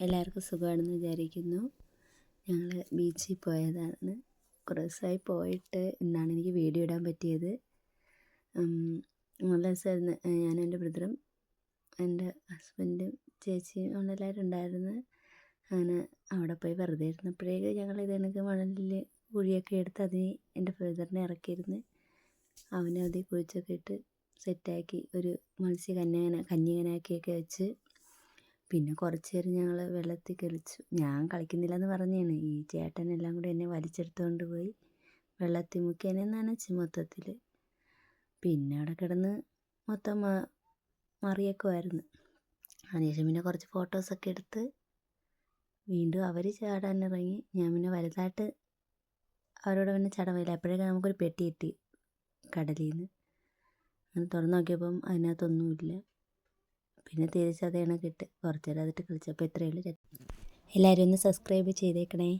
എല്ലാവർക്കും സുഖമാണെന്ന് വിചാരിക്കുന്നു. ഞങ്ങൾ ബീച്ചിൽ പോയതാണ്. കുറേ ദിവസമായി പോയിട്ട് ഇന്നാണ് എനിക്ക് വീഡിയോ ഇടാൻ പറ്റിയത്. നല്ല രസമായിരുന്നു. ഞാനും എന്റെ ബ്രദറും എന്റെ ഹസ്ബൻഡും ചേച്ചിയും അവളെല്ലാവരും ഉണ്ടായിരുന്നു. അങ്ങനെ അവിടെ പോയി വെറുതെ ഇരുന്നപ്പോഴേക്ക് ഞങ്ങൾ ഇത് കണക്ക് മണലിൽ കുഴിയൊക്കെ എടുത്ത് അതിന് എന്റെ ബ്രദറിനെ ഇറക്കിയിരുന്ന്. അവനെ അതിൽ കുഴിച്ചൊക്കെ ഇട്ട് സെറ്റാക്കി ഒരു മത്സ്യ കന്യകന കന്യകനാക്കിയൊക്കെ വെച്ച് പിന്നെ കുറച്ച് നേരം ഞങ്ങൾ വെള്ളത്തിൽ കളിച്ചു. ഞാൻ കളിക്കുന്നില്ല എന്ന് പറഞ്ഞാണ് ഈ ചേട്ടനെല്ലാം കൂടി എന്നെ വലിച്ചെടുത്തുകൊണ്ട് പോയി വെള്ളത്തിൽ മുക്കി എന്നെ നനച്ച് മൊത്തത്തിൽ പിന്നെ അവിടെ കിടന്ന് മൊത്തം മറിയൊക്കെയായിരുന്നു അതിനുശേഷം പിന്നെ കുറച്ച് ഫോട്ടോസൊക്കെ എടുത്ത് വീണ്ടും അവർ ചാടാൻ ഇറങ്ങി. ഞാൻ പിന്നെ വലുതായിട്ട് അവരോട് പിന്നെ ചടവില്ല. അപ്പോഴേക്കും നമുക്കൊരു പെട്ടി കിട്ടി കടലിൽ നിന്ന് അങ്ങനെ തുറന്ന് നോക്കിയപ്പം അതിനകത്തൊന്നുമില്ല. പിന്നെ തിരിച്ചതേണ കിട്ടി. കണക്കിട്ട് കുറച്ച് നേരം അതിട്ട് കളിച്ചപ്പോൾ ഇത്രയേ ഉള്ളൂ എല്ലാവരും ഒന്ന് സബ്സ്ക്രൈബ് ചെയ്തേക്കണേ.